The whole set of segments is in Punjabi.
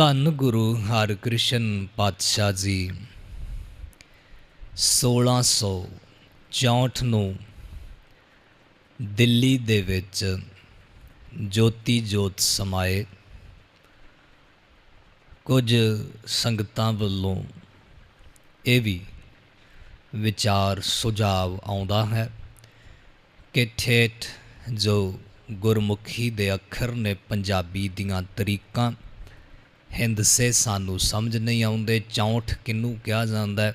ਧੰਨ ਗੁਰੂ ਹਰਿਕ੍ਰਿਸ਼ਨ ਪਾਤਸ਼ਾਹ ਜੀ। 1664 ਨੂੰ ਦਿੱਲੀ ਦੇ ਵਿੱਚ ਜੋਤੀ ਜੋਤ ਸਮਾਏ। ਕੁਝ ਸੰਗਤਾਂ ਵੱਲੋਂ ਇਹ ਵੀ ਵਿਚਾਰ ਸੁਝਾਵ ਆਉਂਦਾ ਹੈ ਕਿ ਠੇਠ ਜੋ ਗੁਰਮੁਖੀ ਦੇ ਅੱਖਰ ਨੇ ਪੰਜਾਬੀ ਦੀਆਂ ਤਰੀਕਾਂ ਹਿੰਦਸੇ ਸਾਨੂੰ ਸਮਝ ਨਹੀਂ ਆਉਂਦੇ 64 ਕਿਹਨੂੰ ਕਿਹਾ ਜਾਂਦਾ ਹੈ?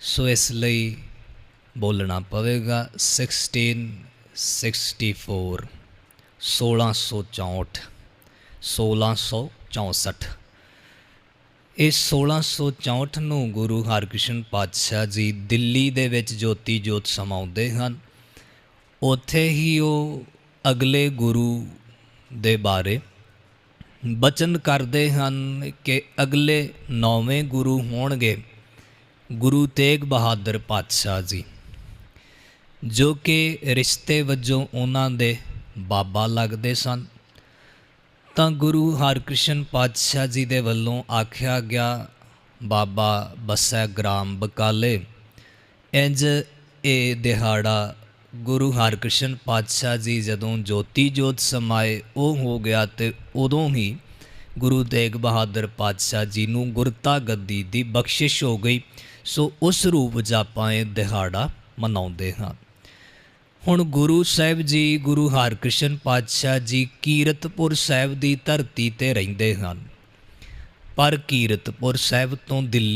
ਸੋ ਇਸ ਲਈ ਬੋਲਣਾ ਪਵੇਗਾ 1664 1664 1664 ਇਹ 1664 ਨੂੰ ਗੁਰੂ ਹਰਕ੍ਰਿਸ਼ਨ ਪਾਤਸ਼ਾਹ ਜੀ ਦਿੱਲੀ ਦੇ ਵਿੱਚ ਜੋਤੀ ਜੋਤ ਸਮਾਉਂਦੇ ਹਨ। ਉੱਥੇ ਹੀ ਉਹ ਅਗਲੇ ਗੁਰੂ ਦੇ ਬਾਰੇ ਬਚਨ ਕਰਦੇ ਹਨ ਕਿ ਅਗਲੇ ਨੌਵੇਂ ਗੁਰੂ ਹੋਣਗੇ, ਗੁਰੂ ਤੇਗ ਬਹਾਦਰ ਪਾਤਸ਼ਾਹ ਜੀ, ਜੋ ਕਿ ਰਿਸ਼ਤੇ ਵਜੋਂ ਉਹਨਾਂ ਦੇ ਬਾਬਾ ਲੱਗਦੇ ਸਨ। ਤਾਂ ਗੁਰੂ ਹਰਕ੍ਰਿਸ਼ਨ ਪਾਤਸ਼ਾਹ ਜੀ ਦੇ ਵੱਲੋਂ ਆਖਿਆ ਗਿਆ, ਬਾਬਾ ਬੱਸੈ ਗ੍ਰਾਮ ਬਕਾਲੇ, ਇੰਜ ਇਹ ਦਿਹਾੜਾ ਗੁਰੂ ਹਰਕ੍ਰਿਸ਼ਨ ਪਾਤਸ਼ਾਹ ਜੀ ਜਦੋਂ ਜੋਤੀ ਜੋਤ ਸਮਾਏ ਉਹ ਹੋ ਗਿਆ ਤੇ ਉਦੋਂ ਹੀ ਗੁਰੂ ਤੇਗ ਬਹਾਦਰ ਪਾਤਸ਼ਾਹ ਜੀ ਨੂੰ ਗੁਰਤਾ ਗੱਦੀ ਦੀ ਬਖਸ਼ਿਸ਼ ਹੋ ਗਈ। ਸੋ ਉਸ ਰੂਪ ਵਿੱਚ ਆਪਾਂ ਇਹ ਦਿਹਾੜਾ ਮਨਾਉਂਦੇ ਹਾਂ। ਹੁਣ ਗੁਰੂ ਸਾਹਿਬ ਜੀ, ਗੁਰੂ ਹਰਕ੍ਰਿਸ਼ਨ ਪਾਤਸ਼ਾਹ ਜੀ ਕੀਰਤਪੁਰ ਸਾਹਿਬ ਦੀ ਧਰਤੀ ਤੇ ਰਹਿੰਦੇ ਹਨ। ਪਰ ਕੀਰਤਪੁਰ ਸਾਹਿਬ ਤੋਂ ਦਿੱਲੀ